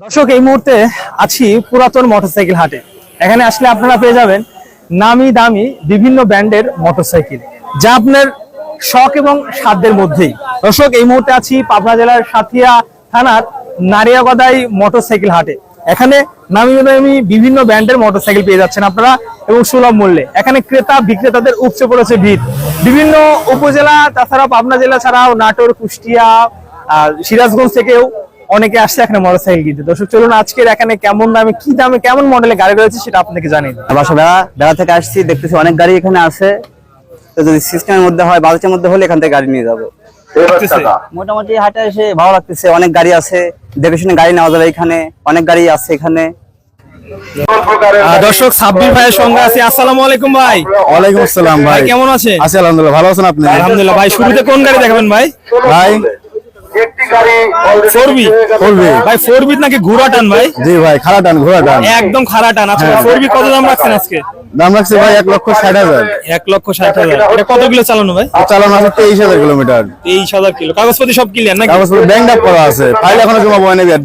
দর্শক, এই মুহূর্তে আছি পুরাতন মোটরসাইকেল হাটে। এখানে আসলে আপনারা পেয়ে যাবেন নামি দামি বিভিন্ন ব্র্যান্ডের মোটরসাইকেল যা আপনার শখ এবং সাধ্যের মধ্যেই। দর্শক, এই মুহূর্তে আছি পাবনা জেলার সাথিয়া থানার নারিয়াগদাই মোটরসাইকেল হাটে। এখানে নামি দামি বিভিন্ন ব্র্যান্ডের মোটরসাইকেল পেয়ে যাচ্ছেন আপনারা এবং সুলভ মূল্যে। এখানে ক্রেতা, বিক্রেতাদের উপচে পড়েছে ভিড়। বিভিন্ন উপজেলা তাছাড়া পাবনা জেলা ছাড়াও নাটোর, কুষ্টিয়া সিরাজগঞ্জ থেকেও অনেকে আসছে এখানে মোটরসাইকেল কিনতে। দর্শক চলুন আজকের এখানে কেমন দামে কি দামে কেমন মডেলের গাড়ি রয়েছে সেটা আপনাকে জানিয়ে দিই। বাসা বেড়া বেড়া থেকে আসছি দেখতেছি অনেক গাড়ি এখানে আছে। তো যদি সিস্টেমের মধ্যে হয় বাজেটের মধ্যে হলে এখান থেকে গাড়ি নিয়ে যাব। মোটামুটি হাটে এসে ভালো লাগতেছে অনেক গাড়ি আছে। দেখে শুনে গাড়ি নেওয়া যাবে এখানে অনেক গাড়ি আছে এখানে। দর্শক সাব্বির ভাইয়ের সঙ্গে আছি। আসসালামু আলাইকুম ভাই। ওয়ালাইকুম আসসালাম ভাই। ভাই কেমন আছে আছি আলহামদুলিল্লাহ ভালো আছেন আপনি? আলহামদুলিল্লাহ ভাই শুরুতে কোন গাড়ি দেখাবেন ভাই? ভাই ফোর বি ভাই ফোর নাকি ঘোড়া টান ভাই? জি ভাই খাড়া টান ঘোড়া টান। একদম খারাপ টান। আচ্ছা ফোর কত দাম রাখছেন আজকে? দাম রাখছে ভাই এক লক্ষ ষাট হাজার। এক লক্ষ ষাট হাজার। এটা কত কিলো চালানো ভাই? চালানো আছে তেইশ হাজার কিলোমিটার। তেইশ হাজার কিলো। কাগজপত্র সব ক্লিয়ার নাকি? কাগজপত্র ব্যাংক করা আছে। ফাইল এখনও জমা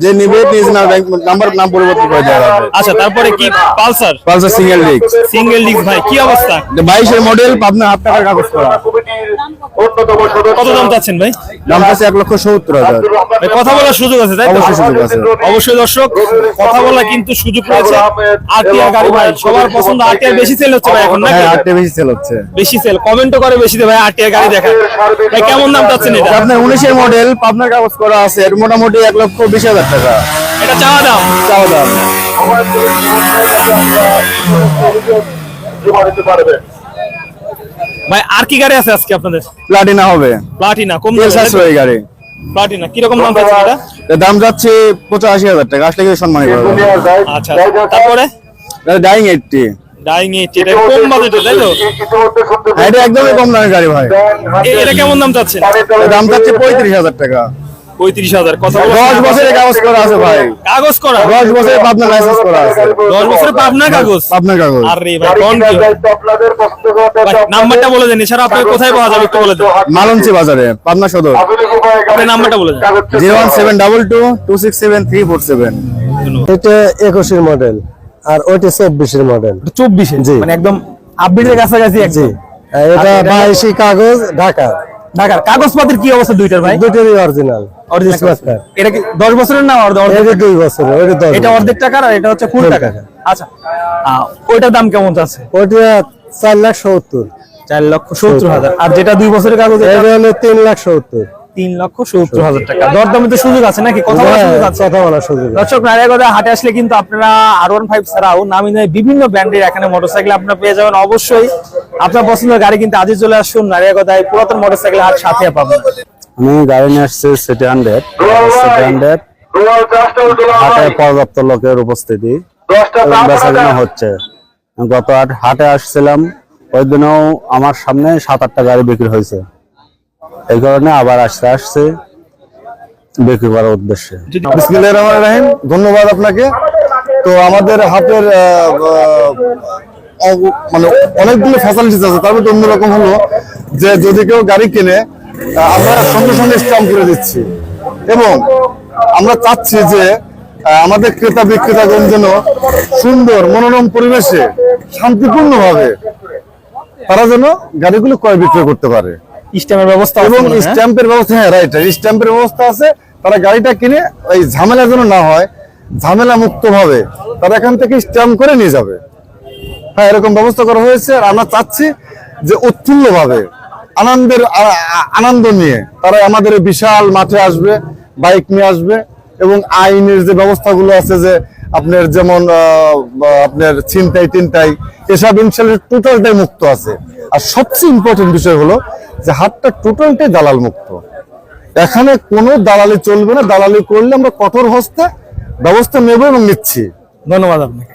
যে নিবে নিজ না ব্যাংক নাম্বার নাম পরিবর্তন করে দেওয়া হবে। আচ্ছা তারপরে কি Pulsar? Pulsar single disc single disc ভাই কি অবস্থা? বাইশের মডেল পাবনা হাফ টাকার কাগজ করা। কত দাম চাচ্ছেন ভাই দাম এক লক্ষ সত্তর হাজার কথা বলার সুযোগ আছে তাই তো? অবশ্যই সুযোগ আছে। অবশ্যই দর্শক কথা বলা কিন্তু সুযোগ রয়েছে আরটিআর গাড়ি ভাই সবার পছন্দ আরটিআর বেশি সেল হচ্ছে ভাই এখন নাকি হ্যাঁ বেশি সেল হচ্ছে বেশি সেল কমেন্টও করে বেশি দে ভাই আরটিআর গাড়ি ভাই কেমন দাম চাচ্ছেন এটা আপনার উনিশের মডেল পাবনার কাগজ করা আছে এর মোটামুটি এক লক্ষ বিশ হাজার টাকা এটা চাওয়া দাম চাওয়া দাম ভাই আর কি গাড়ি আছে আজকে আপনাদের? প্লাটিনা হবে। প্লাটিনা কম তেল সাশ্রয়ী গাড়ি। প্লাটিনা কি রকম দাম আছে এটা? এর দাম যাচ্ছে পঁচাশি হাজার টাকা আসলে কি সম্মানিত করবে আচ্ছা তারপরে? ডাইং এইটটি ডাইং 80 এটা কম বাজেটে তাই তো? এটা একদমই কম দামের গাড়ি ভাই। এটা কেমন দাম চাচ্ছেন? দাম যাচ্ছে পঁয়ত্রিশ হাজার টাকা। পঁয়ত্রিশ হাজার। কথা দশ বছরের কাগজ করা আছে ভাই। কাগজ করা। দশ বছরের পাবনা লাইসেন্স করা আছে। দশ বছরের পাবনা কাগজ? পাবনার কাগজ। আরে ভাই কোন কি? ভাই, নাম্বারটা বলে দেন এছাড়া আপনাকে কোথায় পাওয়া যাবে একটু বলে দেন। মালঞ্চি বাজারে পাবনা সদর। আপনার নাম্বারটা বলে দেন। Zero one seven double two two six seven three four seven. এটা একুশের মডেল আর ওইটা চব্বিশের মডেল চব্বিশে জি। মানে একদম আপডেটের কাছাকাছি জি। একদম এটা- বাইশি কাগজ ঢাকা ঢাকার কাগজপত্রের কি অবস্থা দুইটার ভাই? দুটোরই অরিজিনাল এটা কি দশ বছরের না অর্ধেক এটা দুই বছর ওইটা দশ এটা অর্ধেক টাকার আর এটা হচ্ছে ফুল টাকা। আচ্ছা ওইটার দাম কেমন আছে? ওইটা চার লাখ সত্তর। চার লক্ষ সত্তর হাজার। আর যেটা দুই বছরের কাগজ এটা হলো তিন লাখ সত্তর। তিন লক্ষ সত্তর হাজার টাকা। দরদামে তো সুযোগ আছে নাকি? কথা বলার হ্যাঁ, সুযোগ আছে? কথা বলার সুযোগ। দর্শক হাটে আসলে কিন্তু আপনারা আর ওয়ান ফাইভ ছাড়াও নামি বিভিন্ন ব্র্যান্ডের এখানে মোটরসাইকেল আপনারা পেয়ে যাবেন। অবশ্যই আপনার পছন্দের গাড়ি কিন্তু আজই চলে আসুন নারিয়াগদায় পুরাতন মোটরসাইকেল হাট সাথে পাবেন। আমি গাড়ি নিয়ে আসছি সিটি হান্ড্রেড সিটি হান্ড্রেড হাটে পর্যাপ্ত লোকের উপস্থিতি। বেচাকেনা হচ্ছে। গত হাট হাটে আসছিলাম ওই দিনেও আমার সামনে সাত আটটা গাড়ি বিক্রি হয়েছে। এই কারণে আবার আসতে আসছে বিক্রি করার উদ্দেশ্যে। বিসমিল্লাহির রহমানির রহিম ধন্যবাদ আপনাকে। তো আমাদের অগ- মানে অনেকগুলো ফ্যাসিলিটিস আছে। তার মধ্যে অন্যরকম হলো যে যদি কেউ গাড়ি কিনে আমরা সঙ্গে সঙ্গে স্ট্যাম্প করে দিচ্ছি। এবং আমরা চাচ্ছি যে আমাদের ক্রেতা বিক্রেতাগণ যেন সুন্দর মনোরম পরিবেশে শান্তিপূর্ণভাবে তারা যেন গাড়িগুলো ক্রয় বিক্রয় করতে পারে। স্ট্যাম্পের ব্যবস্থা এবং হয়? স্ট্যাম্পের ব্যবস্থা হ্যাঁ রাইট স্ট্যাম্পের ব্যবস্থা আছে। তারা গাড়িটা কিনে ওই ঝামেলা যেন না হয় ঝামেলা মুক্ত ভাবে তারা এখান থেকে স্ট্যাম্প করে নিয়ে যাবে। হ্যাঁ এরকম ব্যবস্থা করা হয়েছে আর আমরা চাচ্ছি যে উৎফুল্ল ভাবে আনন্দের আনন্দ নিয়ে তারা আমাদের বিশাল মাঠে আসবে, বাইক নিয়ে আসবে এবং আইনের যে ব্যবস্থাগুলো আছে যে আপনার যেমন আপনার ছিনতাই, টিনতাই, এসব ইনশাল্লাহ টোটালটাই মুক্ত আছে। আর সবচেয়ে ইম্পর্টেন্ট বিষয় হলো যে হাটটা টোটালটাই দালাল মুক্ত। এখানে কোনো দালালি চলবে না, দালালি করলে আমরা কঠোর হস্তে ব্যবস্থা নেব এবং নিচ্ছি। ধন্যবাদ আপনাকে।